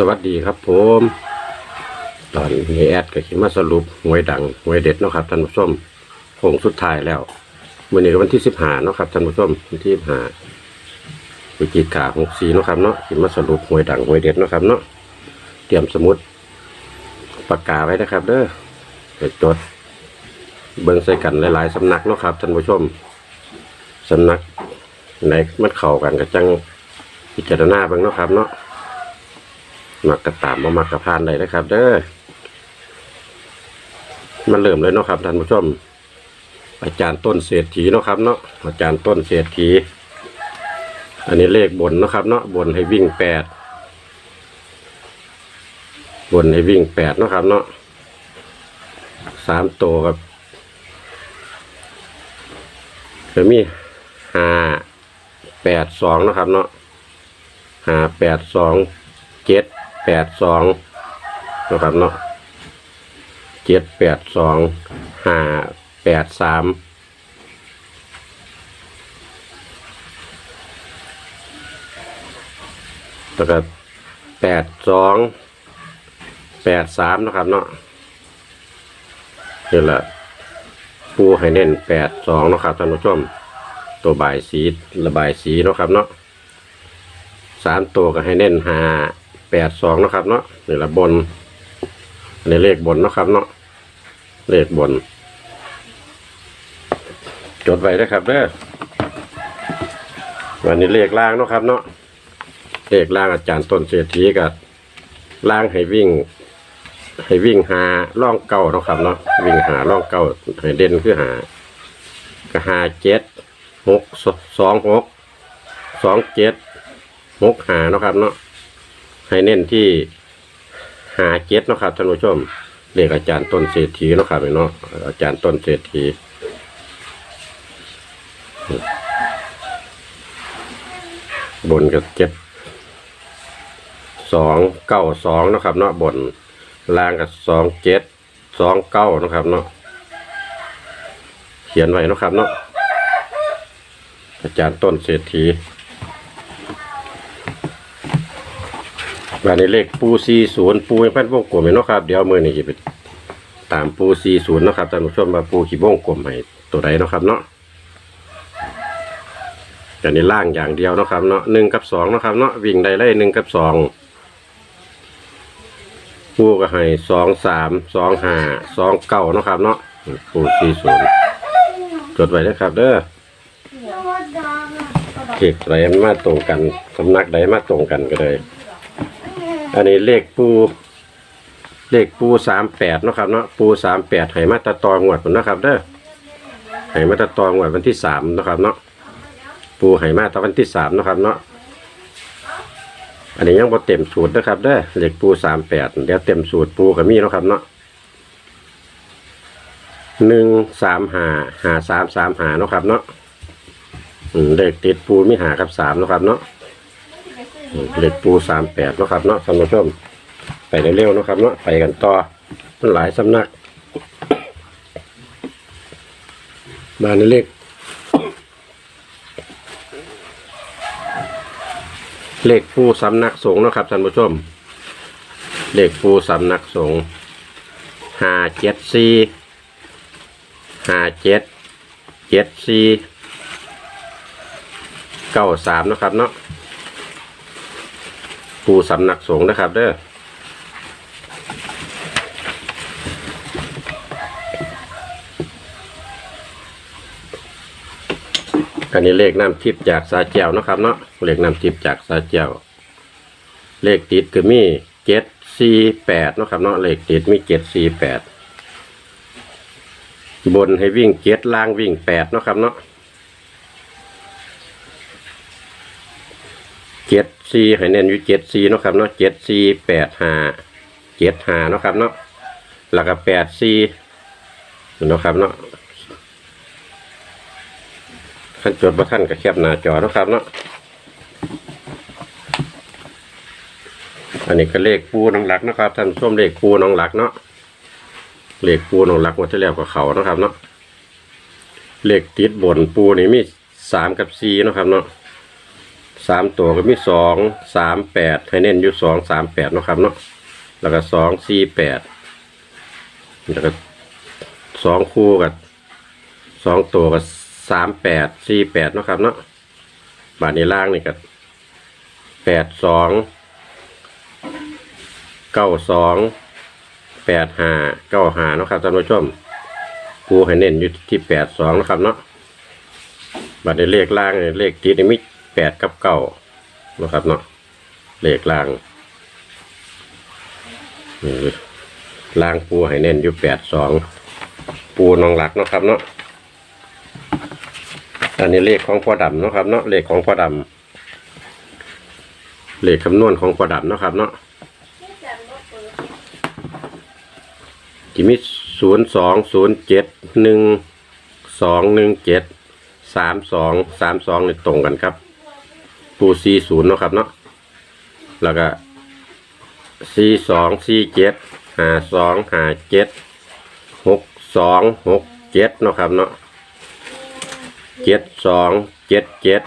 สวัสดีครับผม ตอนนี้แอดก็คิดมาสรุปหวยดังหวยเด็ดเนาะครับท่านผู้ชมโค้งสุดท้ายแล้วมื่อนี้วันที่สิบห้าเนาะครับท่านผู้ชมวันที่สิบห้าวิจิกาหกสี่เนาะครับเนาะคิดมาสรุปหวยดังหวยเด็ดเนาะครับเนาะเตรียมสมุดปากกาไว้นะครับ เด้อไปจด เบิ่งใส่กันหลายๆสำนักเนาะครับท่านผู้ชมสำนักไหนมันเข้ากันก็จังพิจารณาบิ่งเนาะครับเนาะ มักกระตามมามักกระพานเลยนะครับ เด้อมันเริ่มเลยเนาะครับท่านผู้ชม อาจารย์ต้นเศรษฐีเนาะครับเนาะอาจารย์ต้นเศรษฐี อันนี้เลขบนเนาะครับ เนาะบนให้วิ่งแปดบนให้วิ่งแปดเนาะครับ เนาะสามตัวกับจะมีห้าแปดสองเนาะครับเนาะห้าแปดสองเจ็ด แปดสองนะครับเนาะเจ็ดแปดสองห้าแปดสามแล้วก็แปดสองแปดสามนะครับเนาะนี่แหละปูให้เน้นแปดสองนะครับท่านผู้ชม ตัวบายสีระบายสีนะครับเนาะสามตัวก็ให้เน้นหา แปดสองนะครับเนาะนี่ละบนในเลขบนนะครับเนาะเลขบน จดไว้ได้ครับเด้อวันนี้เลขล่างนะครับ เนาะเลขล่างอาจารย์ต้นเศรษฐีกับล่างให้วิ่ง ให้วิ่งหาล่องเก้านะครับเนาะวิ่งหาล่องเก้าให้เด่นคือหากหาเจ็ดหกสองหกสองเจ็ดหกหาเนาะครับเนาะ ให้เน้นที่หาเจ็ดนะครับท่านผู้ชมเรียกอาจารย์ต้นเศรษฐีนะครับเนาะอาจารย์ต้นเศรษฐีบนกับเจ็ดสองเก้าสองนะครับ เนาะบนล่างกับสองเจ็ดสองเก้านะครับ เนาะเขียนไว้นะครับ เนาะอาจารย์ต้นเศรษฐี วันนี้เลขปูซีศูนย์ปูยังพันวงกลมเนาะครับเดี๋ยวมือนี้จะไปตามปูซีศูนย์เนาะครับท่านผู้ชมมาปูขีวงกลมให้ตัวใดเนาะครับเนาะแต่ในล่างอย่างเดียวเนาะครับเนาะหนึ่งกับสองเนาะครับเนาะวิ่งได้เลยหนึ่งกับสองปูก็ให้สองสามสองห้าสองเก้าเนาะครับเนาะปูซีศูนย์จดไว้นะครับ เด้อเก็บไรมันมาตรงกันสำนักใดมาตรงกันก็เลย อันนี้เลขปูเลขปูสามแปดเนาะครับเนาะปูสามแปดให้มาตรตองวดผมนะครับเด้อให้มาตรตองวดวันที่สามนะครับเนาะปูให้มาตรวันที่สามนะครับเนาะอันนี้ยังบ่เต็มสูตรนะครับเด้อเลขปูสามแปดเดี๋ยวเต็มสูตรปูกับมีนะครับเนาะหนึ่งสามหาหาสามสามหาเนาะครับเนาะเลขติดปูมีหากับสามนะครับเนาะ เล็กปูสามแปดนาะครับเนาะท่านผู้ชม ไปเร็วๆเนาะครับเนาะไปกันต่อมันหลายสำนัก มาในเลขเลขปูสำนักสงฆ์นะครับท่านผู้ชม เลขปูสำนักสงฆ์ห้าเจ็ดสี่ห้าเจ็ดเจ็ดสี่เก้าสามนะครับเนาะ ปูสำนักสงฆ์นะครับ เด้ออันนี้เลขน้ำทิพย์จากสาแก้วนะครับเนาะเลขน้ำทิพย์จากสาแก้วเลขติดคือมีเจ็ดสี่แปดนะครับเนาะเลขติดมีเจ็ดสี่แปดบนให้วิ่งเจ็ดล่างวิ่งแปดนะครับเนาะ เจ็ดสี่ให้เน้นอยู่เจ็ดสี่เนาะครับเนาะเจ็ดสี่แปดห้าเจ็ดห้าเนาะครับเนาะแล้วก็แปดสี่เนาะครับเนาะขั้นจดบ่ท่านก็แคบหน้าจอเนาะครับเนาะอันนี้ก็เลขปูน้องหลักนะครับท่านส้มเลขปูน้องหลักเนาะเลขปูน้องหลักวันที่แล้วกับเขาเนาะครับเนาะเลขติดบนปูนี่มีสามกับสี่เนาะครับเนาะ สามตัวก็มีสองสามแปดให้เน้นอยู่สองสามแปดเนาะครับเนาะแล้วก็สองสี่แปดแล้วก็สองคู่กับสองตัวกับสามแปดสี่แปดเนาะครับเนาะบาทนี้ล่างนี่ก็แปดสองเก้าสองแปดห้าเก้าห้านะครับท่านผู้ชมปูให้เน้นอยู่ที่แปดสองนะครับเนาะบัตรในเลขล่างเนี่ยเลขติดในมิ แปดกับเก้านะครับเนาะเลขล่างล่างปูให้เน้นอยู่แปดสองปูนองหลักนะครับเนาะอันนี้เลขของพอดำนะครับเนาะเลขของพอดำเลขคำนวณของพอดำนะครับเนาะจิมิศูนย์สองศูนย์เจ็ดหนึ่งสองหนึ่งเจ็ดสามสองสามสองนี่ตรงกันครับ ปูสี่ศูนย์เนาะครับเนาะแล้วก็สี่สองสี่เจ็ดหาสองหาเจ็ดหกสองหกเจ็ดเนาะครับเนาะเจ็ดสองเจ็ดเจ็ด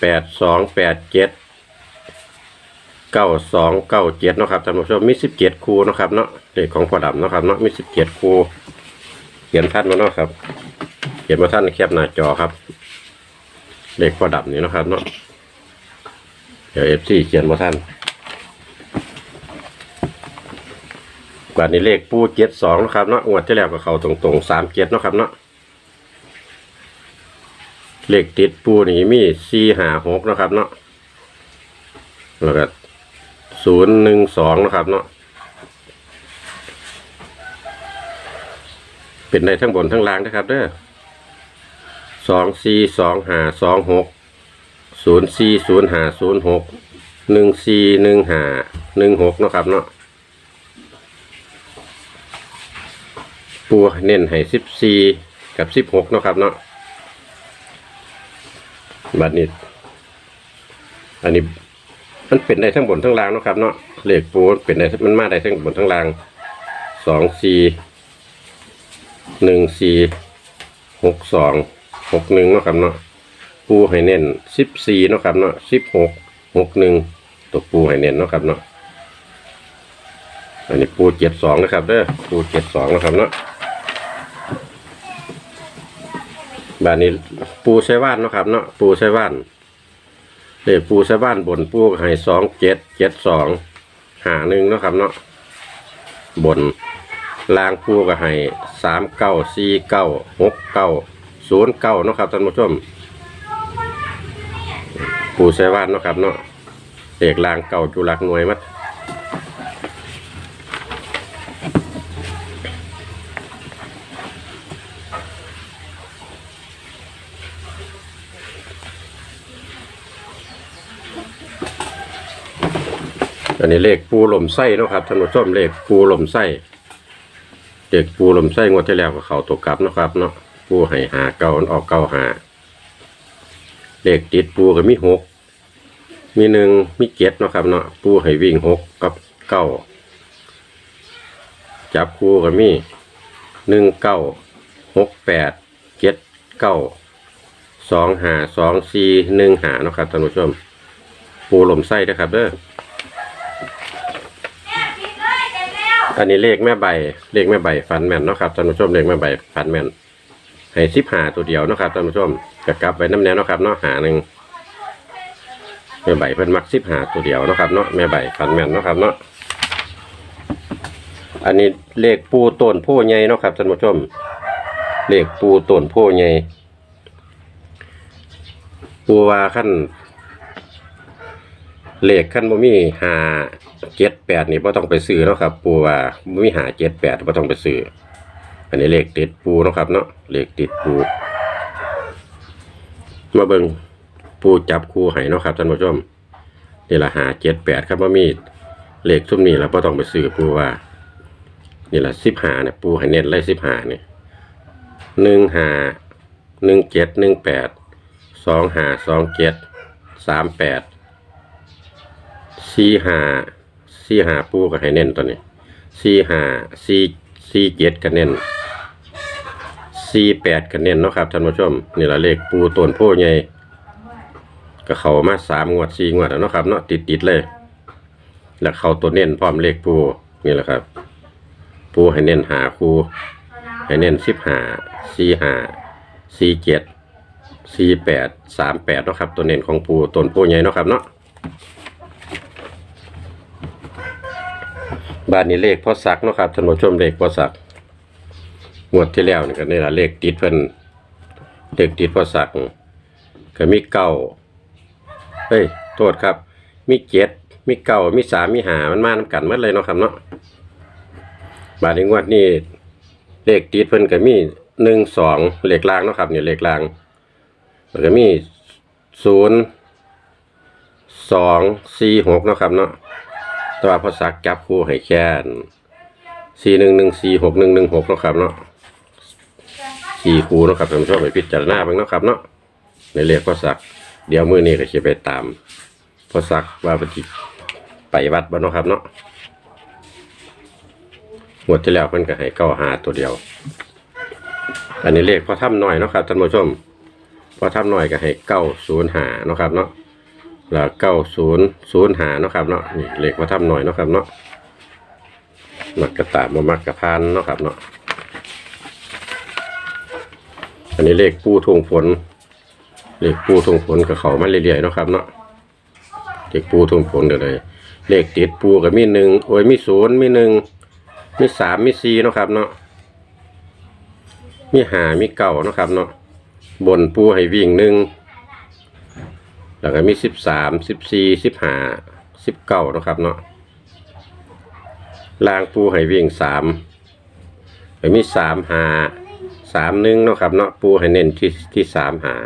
แปดสองแปดเจ็ดเก้าสองเก้าเจ็ดเนาะครับท่านผู้ชมมีสิบเจ็ดคูเนาะครับเนาะเลขของพ่อดำเนาะครับเนาะมีสิบเจ็ดคูเขียนท่านมาเนาะครับ เขียนมาท่านแคบหน้าจอครับ เลขพ่อดำนี่นะครับเนาะเดี๋ยวเอฟซีเขียนมาท่านกว่านี้เลขปูเจ็ดสองนะครับเนาะงวดที่แล้วกับเขาตรงๆสามเจ็ดเนะครับเนาะเลขติดปูนี่มีสี่ห้าหกนะครับเนาะแล้วก็ศูนย์หนึ่งสองนะครับเนาะเป็นในทั้งบนทั้งล่างนะครับเด้อ สองสี่สองหาสองหกศูนย์สี่ศูนย์หาศูนย์หกหนึ่งสี่หนึ่งหาหนึ่งหกนาะครับเนาะปูเน้นให้สิบสี่กับสิบหกนาะครับเนาะบัดนี้ อันนี้มันเป็นได้ทั้งบนทั้งล่างเนาะครับเนาะเลขปูมันเป็นได้มันมาได้ทั้งบนทั้งล่างสองสี่หนึ่งสี่หกสอง หกหนึ่งเนาะครับเนาะปูให้เน้นสิบสี่เนาะครับเนาะสิบหกหกหนึ่งตัวปูให้เน้นเนาะครับเนาะอันนี้ปูเจ็ดสองนะครับเด้อปูเจ็ดสองนะครับเนาะบ้านนี้ปูใช้ว่านเนาะครับเนาะปูใช้ว่านเลขปูใส่บ้านบนปูให้สองเจ็ดเจ็ดสองหาหนึ่งเนาะครับเนาะบนล่างปูก็ให้สามเก้าสี่เก้าหกเก้า ศูนย์เก้าเนาะครับท่านผู้ชมปูใส่บ้านเนาะครับเนาะเลขล่างเก่าจุลักหน่วยมัดอันนี้เลขปูหล่มไส้นะครับท่านผู้ชมเลขปูหล่มไส้เลขปูหล่มไส้งวดที่แล้วก็เขาตกกลับนะครับเนาะ ปูให้หาเก่ามันออกเก่าหาเลขติดปูก็มีหกมีหนึ่งมีเจ็ดเนาะครับเนาะปูให้วิ่งหกกับเก้าจับคู่ก็มีหนึ่งเก้าหกแปดเจ็ดเก้าสองหาสองสี่หนึ่งหาเนาะครับท่านผู้ชม ปูหล่มไส้นะครับเด้ออันนี้เลขแม่ใบเลขแม่ใบฟันแม่นเนาะครับท่านผู้ชมเลขแม่ใบฟันแม่น ให้สิบหาตัวเดียวนะครับท่านผู้ชมกะกลับไว้น้ำแนวนะครับเนาะหาหนึ่งแม่ใบเพิ่นมักสิบหาตัวเดียวนะครับเนาะแม่ใบฟันแม่นนะครับเนาะอันนี้เลขปูต้นโพใหญ่เนาะครับท่านผู้ชม เลขปูต้นโพใหญ่ปูว่าขั้นเลขขั้นบ่มีหาเจ็ดแปดนี่บ่ต้องไปซื้อนะครับ ปูว่าบ่มีหาเจ็ดแปดบ่ต้องไปซื้อ อันนี้เลขติดปูนะครับเนาะเลขติดปู มาเบิงปูจับคู่ให้เนาะครับท่านผู้ชมนี่ละหาเจ็ดแปดครับบ่มีเลขซุ่มนี้แล้วบ่ต้องไปซื้อปูว่า นี่ละสิบหาเนี่ยปูให้เน้นเลยสิบหาเนี่ยหนึ่งหาหนึ่งเจ็ดหนึ่งแปดสองหาสองเจ็ดสามแปดสี่หาสี่หาปูก็ให้เน้นตัวนี้สี่หาสี่สี่เจ็ดก็เน้น สี่แปดกันเน้นเนาะครับท่านผู้ชมนี่ละเลขปูต้นโพใหญ่ก็เข้ามาสามงวดสี่งวดแล้วเนาะครับเนาะติดติดๆเลย แล้วเข้าตัวเน้นพร้อมเลขปูนี่แหละครับ ปูให้เน้นหาคูให้เน้นสิบหาสี่หาสี่เจ็ดสี่แปดสามแปดเนาะครับ ตัวเน้นของปูต้นโพใหญ่เนาะครับเนาะบ้านนี้เลขพ่อสักเนาะครับท่านผู้ชมเลขพ่อสัก งวดที่แล้วนี่ก็นี่ละเลขติดเพิ่นเลขติดพอสักก็มีเก้าเฮ้ยโทษครับ มีเจ็ดมีเก้ามีสามมีหามันมานำกันหมดเลยเนาะครับเนาะบาดนี้งวดนี้เลขติดเพิ่นก็มีหนึ่งสองเลขล่างเนาะครับเนี่ยเลขล่างแล้วก็มีศูนย์สองสี่หกเนาะครับเนาะแต่ว่าพอสักจับคู่ให้แค่สี่หนึ่งหนึ่งสี่หกหนึ่งหนึ่งหกเนาะครับเนาะ ขี่คูเนาะครับท่านผู้ชมไปพิจารณาเบ้างเนาะครับเนาะในเรียกพ่อสักเดี๋ยวมื้อนี้ก็สิไปตามพ่อสักว่าปฏิไปวัดบ่เนาะครับเนาะงวดที่แล้วเพิ่นก็ให้เก้าหาตัวเดียว อันนี้เลขพ่อถ้ำน้อยเนาะครับท่านผู้ชมพ่อถ้ำน้อยก็ให้เก้าศูนย์หาเนาะครับเนาะแล้วเก้าศูนย์ศูนย์หาเนาะครับเนาะนี่เลขพ่อถ้ำน้อยเนาะครับเนาะมักกระตามบ่มักกระพานเนาะครับเนาะ อันนี้เลขปูทงฝน เลขปูทงฝนกับเขามาเรื่อยๆนะครับเนาะเลขปูทงฝนเดี๋ยวเลยเลขติดปูกับมีหนึ่งโอ้ยมีศูนย์มีหนึ่งมีสามมีสี่นะครับเนาะมีหามีเก่านะครับเนาะบนปูให้วิ่งหนึ่งแล้วก็มีสิบสามสิบสี่สิบห้าสิบเก้านะครับเนาะล่างปูให้วิ่งสามก็มีสามหา สามหนึ่งเนาะครับเนาะปูให้เน้นที่ที่สามหา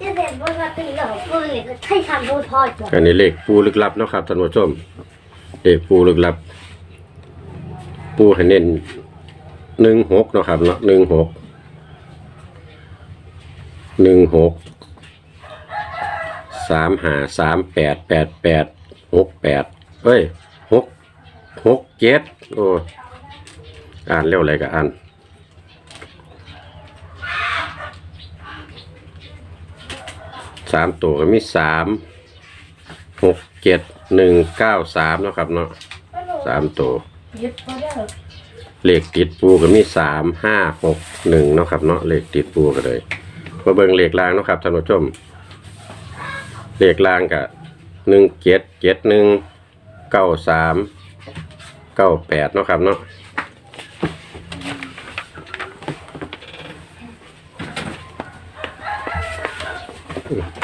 จะเด็กปติเหรอปูเนี่ยใช่ทำปูทอดจ้ะอันนี้เลขปูลึกลับเนาะครับท่านผู้ชมเลขปูลึกลับ ปูให้เน้นหนึ่งหกเนาะครับเนาะหนึ่งหกหนึ่งหกสามหาสามแปดแปดแปดหกแปดเฮ้ย หกเจ็ดโอ้อ่านเร็วอะไรก็อ่านสามตัวก็มีสามหกเจ็ดหนึ่งเก้าสามเนาะครับเนาะสามตัวเลขติดปูก็มีสามห้าหกหนึ่งเนาะครับเนาะเลขติดปูก็เลยมาเบิ่งเลขลางนะครับท่านผู้ชมเลขลางก็หนึ่งเจ็ดเจ็ดหนึ่งเก้าสาม เก้าแปดเนาะครับเนาะ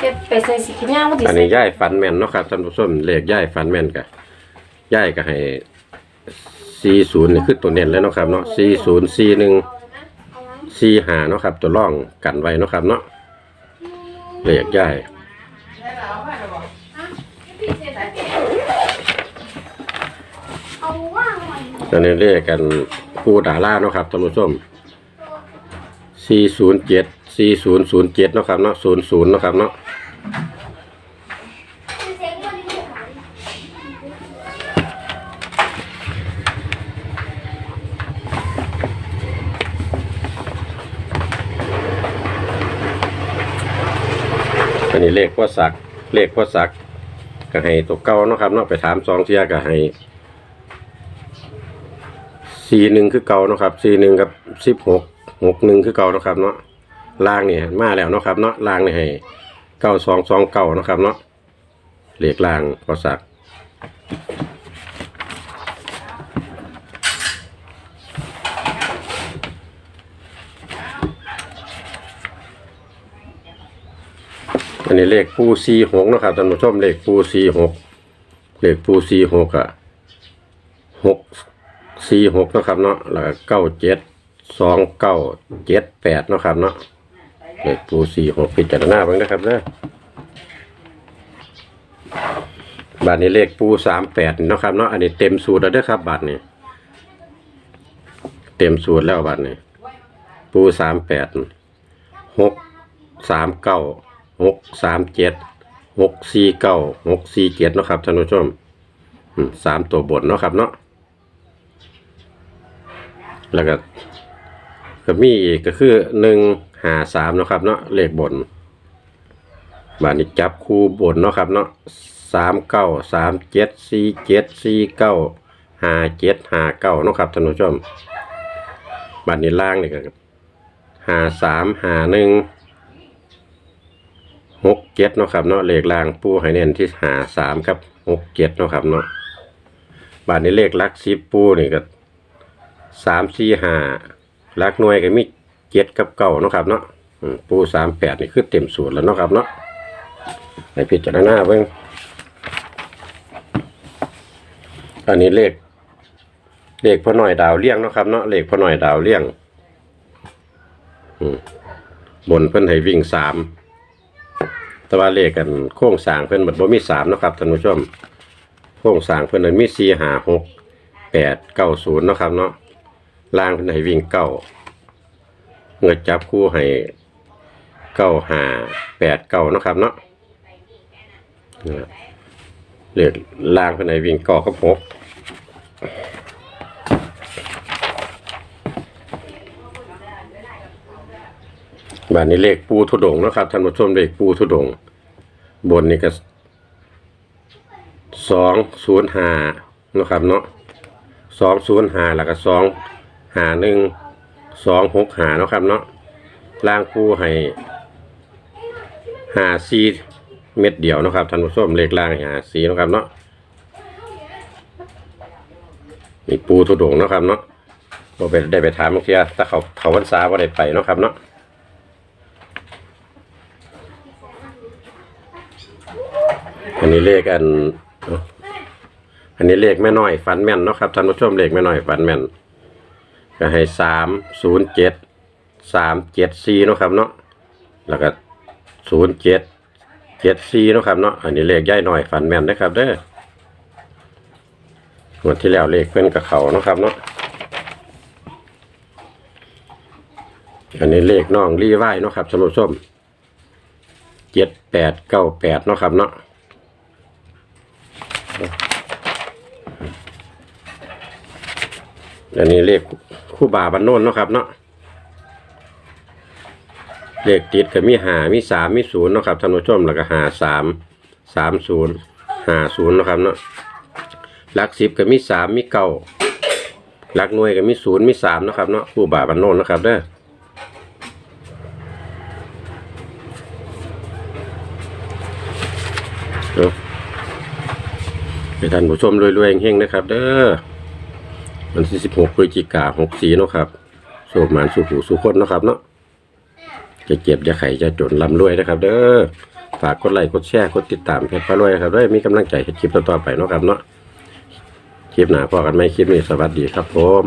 เก็บไปใส่สีขย่างมันสิอันใส่นี้ย่ายฟันแม่นเนาะครับท่านผู้ชมเลขย่ายฟันแม่นกะย่ายก็ให้สี่ศูนย์นี่คือตัวเน้นเลยเนาะครับเนาะสี่ศูนย์สี่หนึ่งสี่หาเนาะครับ ตัวร่องกันไว้เนาะครับเนาะเลขย่าย อันนี้เลขกันผู้ดาล่าเนาะครับท่านผู้ชมสี่ศูนย์เนาะครับเนาะศูนย์ศูนย์เนาะครับเนาะอันนี้เลขพ่อสักเลขพ่อสักก็ให้ตัวเก่าเนาะครับเนาะไปถามสองเทียก็ให้ สี่หนึ่งคือเก่าเนาะครับสี่หนึ่งกับสิบหกหกหนึ่งคือเก่าเนาะครับเนาะล่างนี่มาแล้วเนาะครับเนาะล่างนี่ให้เก้าสองสองเก่านาะครับเนาะเลขล่างพ่อสักอันนี้เลขปูสี่หกนะครับท่านผู้ชมเลขปูสี่หกเลขปูสี่หกอะหก สี่หกนะครับเนาะแล้วก็เก้าเจ็ดสองเก้าเจ็ดแปดนะครับเนาะเลขปูสี่หกพิจารณาบ้างนะครับเด้อบัตรนี้เลขปูสามแปดนะครับเนาะอันนี้เต็มสูตรแล้วเด้อครับบัตรนี้เต็มสูตรแล้วบัตรนี้ ปูสามแปดหกสามเก้าหกสามเจ็ดหกสี่เก้าหกสี่เจ็ดนะครับท่านผู้ชมอืมสามตัวบนเนาะครับเนาะ แล้วก็ก็มีอีกก็คือหนึ่งหาสามเนาะครับเนาะเลขบนบานนี้จับคู่บนเนาะครับเนาะสามเก้าสามเจ็ดสี่เจ็ดสี่เก้าหาเจ็ดหาเก้าเนาะครับท่านผู้ชมบานนี้ล่างนี่ก็หาสามหาหนึ่งหกเจ็ดเนาะครับเนาะเลขล่างปูให้เน้นที่หาสามครับหกเจ็ดเนาะครับเนาะบานนี้เลขลักสิบปูนี่ก็ สามสี่ห้าหลักหน่วยก็มีเจ็ดกับเก้าเนาะครับเนาะปูสามแปดนี่คือเต็มสูตรแล้วเนาะครับเนาะในพิจารณาเบิ่งอันนี้เลข เลขพ่อหน่อยดาวเลี้ยงเนาะครับเนาะเลขพ่อหน่อยดาวเลี้ยงบนเพิ่นให้วิ่งสามแต่ว่าเลขกันโค้งสางเพิ่นบัดบ่มีสามนะครับท่านผู้ชมโค้งสางเพิ่นนั้นมีสี่ห้าหกแปดเก้าศูนย์นะครับเนาะ ล่างเพิ่นให้วิ่งเก้าเงือจับคู่ให้เก้าหาแปดเก้านะครับเนาะนะเลขล่างเพิ่นให้วิ่งเก้ากับหกบานนี้เลขปูทุดงนะครับท่านผู้ชมเลขปูทุดง บนนี่ก็สองศูนย์หานะครับเนาะสองศูนย์หาแล้วก็สอง หาหนึ่งสองหกหาเนาะครับเนาะล่างคู่ให้หาซีเม็ดเดียวนะครับท่านผู้ชมเลขล่างหาซีเนาะครับเนาะมีปูทุดงเนาะครับเนาะเราไปได้ไปถามเมื่อกี้ถ้าเขาเขาวันซาว่าได้ไปเนาะครับเนาะอันนี้เลขอัน อันนี้เลขแม่น้อยฝันแม่นเนาะครับท่านผู้ชมเลขแม่น้อยฝันแม่น ก็ให้สามศูนย์เจ็ดสามเจ็ดสี่เนาะครับเนาะแล้วก็ศูนย์เจ็ดเจ็ดสี่เนาะครับเนาะอันนี้เลขย่ายน้อยฝันแม่นนะครับเด้อวันที่แล้วเลขเพื่อนกับเขาเนาะครับเนาะอันนี้เลขน้องรีไว้เนาะครับท่านผู้มเจ็ดแปดเก้าแปดเนาะครับเนาะอันนี้เลข คู่บาบันโนนเนาะครับเนาะเลขติดก็มีหามีสามมีศูนย์เนาะครับท่านผู้ชมแล้วก็หาสามสามศูนย์หาศูนย์เนาะครับเนาะหลักสิบก็มีสามมีเก้าหลักหน่วยก็มีศูนย์มีสามเนาะครับเนาะคู่บาบันโนนเนาะครับเด้อเอาไปท่านผู้ชมรวยๆเฮงๆนะครับ เด้อ วันที่สิบหกพฤศจิกาหกสี่เนาะครับโชคมานสุขหูสุขคนเนาะครับเนาะจะเก็บจะไข่จะจนลำรวยนะครับ เด้อฝากกดไลค์กดแชร์กดติดตามเพจพารวยครับด้วยมีกำลังใจให้คลิปต่อๆไปเนาะครับเนาะคลิปหน้าพอกันไหมคลิปนี้สวัสดีครับผม